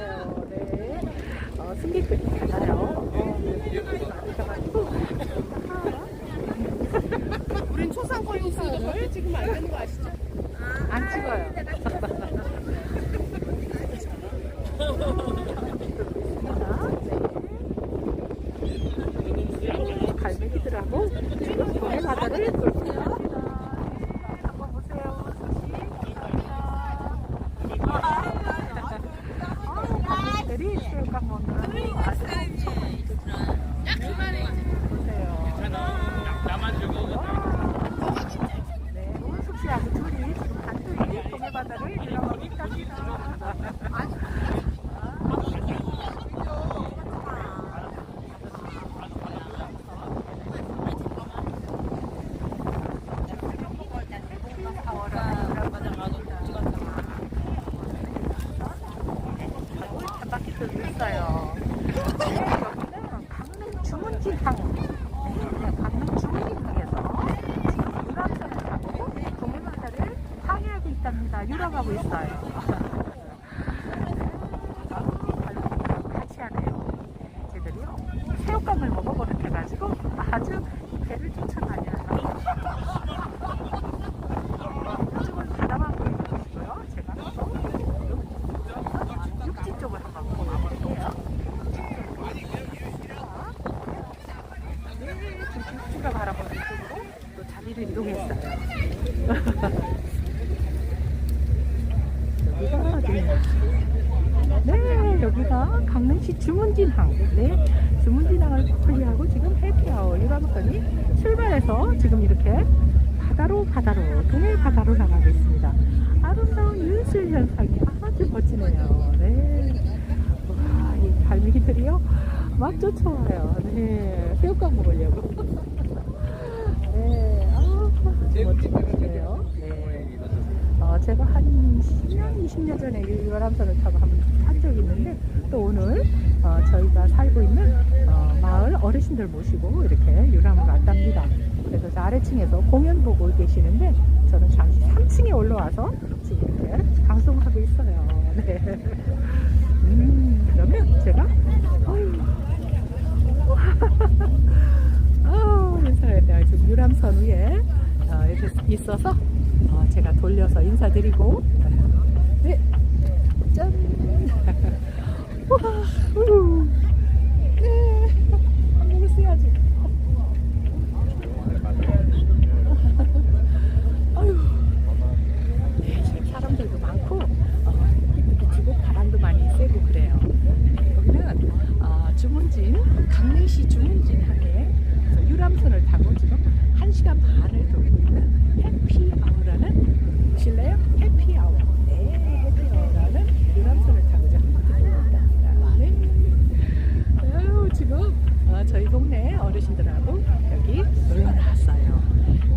Wow. Gracias. 다시 주문진항, 네. 주문진항을 관리하고 지금 해피아워 유람선이 출발해서 지금 이렇게 바다로 바다로, 동해 바다로 나가고 있습니다. 아름다운 윤실 현상이 아주 멋지네요. 네. 와, 이 갈매기들이요. 막 쫓아와요. 네. 새우깡 먹으려고. 네. 아, 멋지네요. 제가 한 10년, 20년 전에 이 유람선을 타고 한번 탄 적이 있는데 또 오늘 어, 저희가 살고 있는 어, 마을 어르신들 모시고 이렇게 유람을 왔답니다. 그래서 저 아래층에서 공연 보고 계시는데 저는 잠시 3층에 올라와서 지금 이렇게 방송을 하고 있어요. 네. 음, 그러면 제가 아우, 돼. 지금 유람선 위에 어, 이렇게 있어서 어, 제가 돌려서 인사드리고 네, 짠. 우와, 우. 네, 한 모금 써야지. 아유, 사람들도 많고 어, 비치고 바람도 많이 쐬고 그래요. 네, 여기는 어, 주문진 강릉시 주문진 항에 그래서 유람선을 타고 지금 1시간 반을 돌고 있는 해피아워라는 실래요? 해피아워. 네, 해피아워라는 유람선을 타고 이제 한 바퀴 돌고 있답니다. 네. 아유, 지금 어, 저희 동네 어르신들하고 여기 놀러 나왔어요.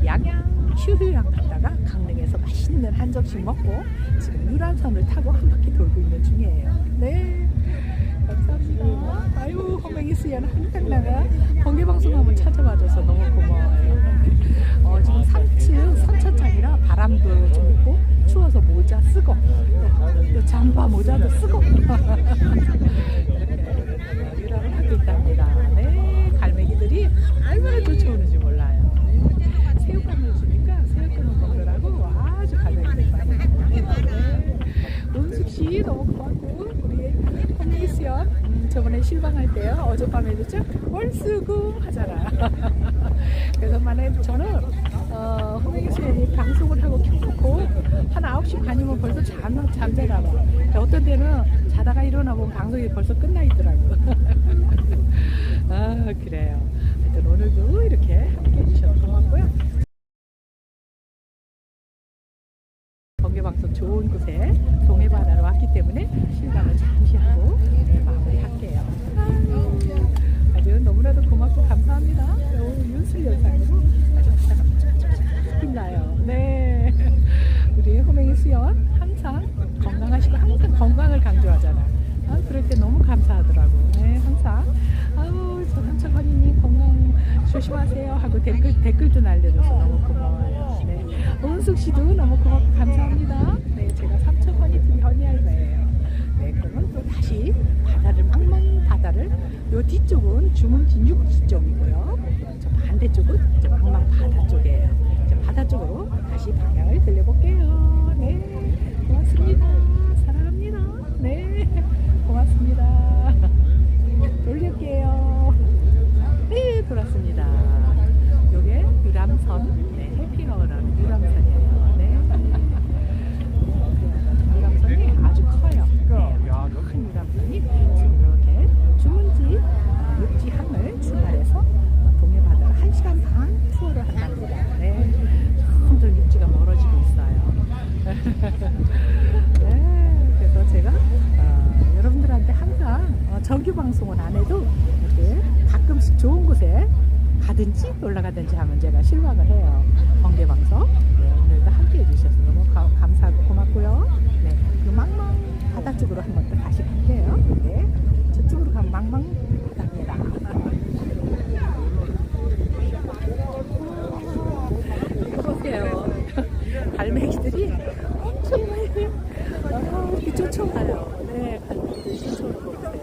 양양 휴휴양 갔다가 강릉에서 맛있는 한 접시 먹고 지금 유람 선을 타고 한 바퀴 돌고 있는 중이에요. 네. 감사합니다. 아유, 호맹이 수연 항상 나가 번개 방송 한번 찾아와줘서 너무 고마워요. 어, 지금 3층 선천장이라 바람도 좀 있고 추워서 모자 쓰고 또, 또 잠바 모자도 쓰고 이렇게 유람을 하고 있답니다. 네, 갈매기들이 얼마나 쫓아오는지 몰라요. 네, 새우깡을 주니까 새우깡을 먹으라고 아주 갈매기들이 많이 네. 은숙 씨 너무 고맙고 우리 홍미 수연 음, 저번에 실방할 때요 어젯밤에도 좀 월수금 하잖아. 그래서 만에 저는 어, 홍미 수연이 방송을 하고 켜놓고 한 9시 반이면 벌써 잠, 잠자나 봐. 근데 어떤 때는 자다가 일어나 보면 방송이 벌써 끝나 있더라고. 아 그래요. 하여튼 오늘도 이렇게 함께 해주셔서 고맙고요. 번개방송 좋은 곳에 동해바다로 왔기 때문에 실감을 잠시 하고 마무리할게요. 아유, 아주 너무나도 고맙고 감사합니다. 오늘 윤슬 영상으로 아주 바다가 쫙쫙쫙 빛나요. 네. 우리 호맹이 수연 항상 건강하시고 항상 건강을 강조하잖아. 아, 그럴 때 너무 감사하더라고. 네, 항상. 아우, 저 삼천관이님 건강 조심하세요 하고 댓글, 댓글도 날려줘서 너무 고마워요. 네. 은숙 씨도 너무 고맙고 감사합니다. 네, 제가 삼천관이 팀 현이알바예요. 네, 그러면 또 다시 바다를, 망망 바다를, 요 뒤쪽은 주문 진 육지 쪽이고요. 저 반대쪽은 망망 바다 쪽이에요. 바다 쪽으로 다시 방향을 들려볼게요. 네, 고맙습니다. 사랑합니다. 네, 고맙습니다. 돌릴게요. 네, 돌았습니다. 요게 유람선, 네, 해피아워라는 유람선이에요. 가든지 올라가든지 하면 제가 실망을 해요. 번개 방송. 네, 오늘도 함께 해주셔서 너무 가- 감사하고 고맙고요. 네, 그 망망 바다 쪽으로 한번 또 다시 갈게요. 네, 저쪽으로 가면 망망 바다입니다. 이거 보세요. 갈매기들이 엄청 많이 아, 이렇게 쫓아와요. 네, 갈매기들이 쫓아오는 거 보세요.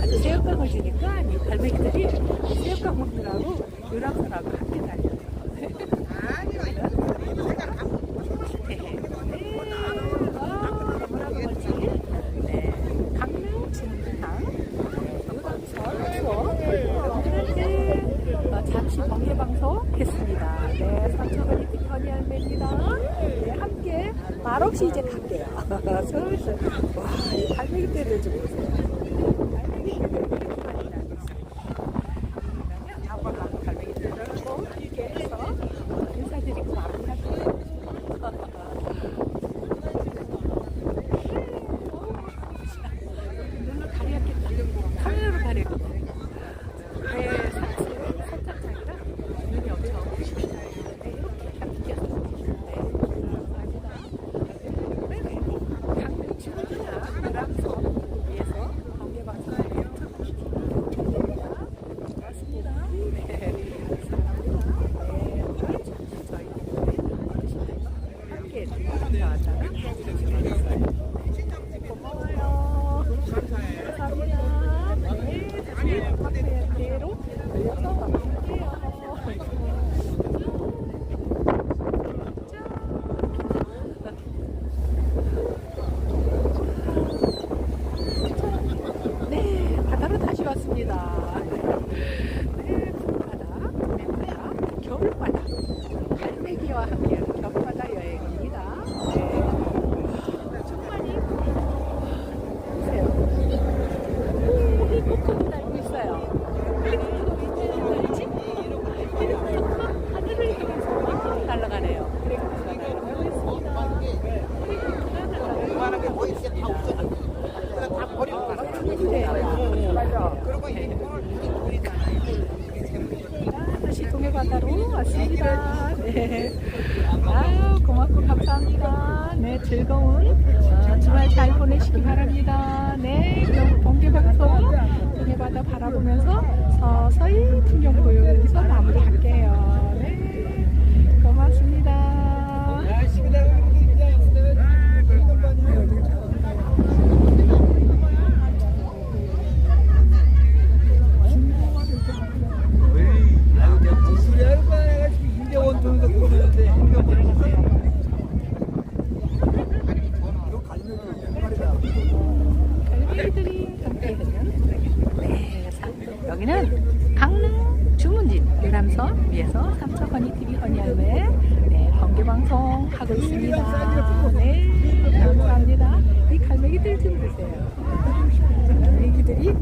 아주 새우깡을 주니까 이 갈매기들이 새우깡 먹느라고 유람선하고 함께 달려요. 네. 아, 너무나도 멋지게. 네, 강릉 진항 유람선 투어 여러분들한테 어, 잠시 번개 방송 했습니다. 네, 서초원이 티파니 할매입니다. 네, 함께 말없이 이제 갈게요. 슬슬. 와, 이 갈매기 떼를 좀 보세요. 갈매기 떼를 갔다 왔다가 고마워요. 감사합니다. 네, 다시 카페로 들려서 왔습니다. 네. 아유, 고맙고 감사합니다. 네, 즐거운 어, 주말 잘 보내시기 바랍니다. 네, 그럼 번개방송 동해바다 바라보면서 서서히 풍경 보여서 마무리할게요. 네, 고맙습니다. 열심히 나가는 무슨 하는 거야? 내가 지금 인제 원통에서 보는데 갈매기들이 함께하는 네, 사- 여기는 강릉 주문진 유람선 위에서 삼척허니 TV 허니할매 네, 번개 방송 하고 있습니다. 네, 감사합니다. 이 갈매기들 좀 보세요. 갈매기들이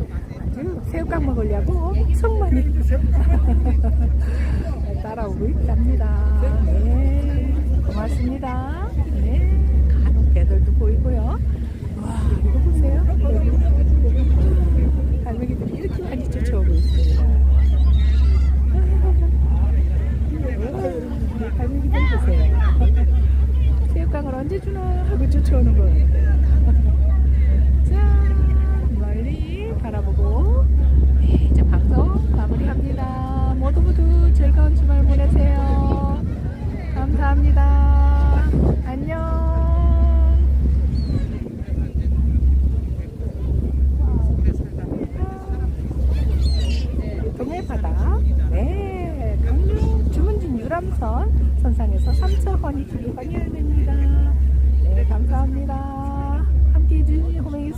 새우깡 먹으려고 손 많이 따라오고 있답니다. 네, 고맙습니다. 네, 간혹 개들도 보이고요. 와, 이거 보세요. 갈매기들이 이렇게 많이 쫓아오고 있습니다. 네, 갈매기들 보세요. 새우깡을 언제 주나 하고 쫓아오는 것 같아요.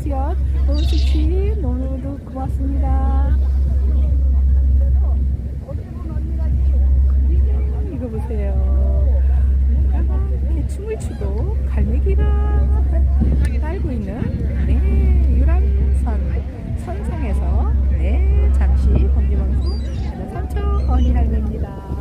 지역 오수치 너무도 고맙습니다. 이거 보세요. 이렇게 춤을 추고 갈매기가 날고 있는 네, 유람선 선상에서 네, 잠시 번개방송 삼촌 언니 할매입니다.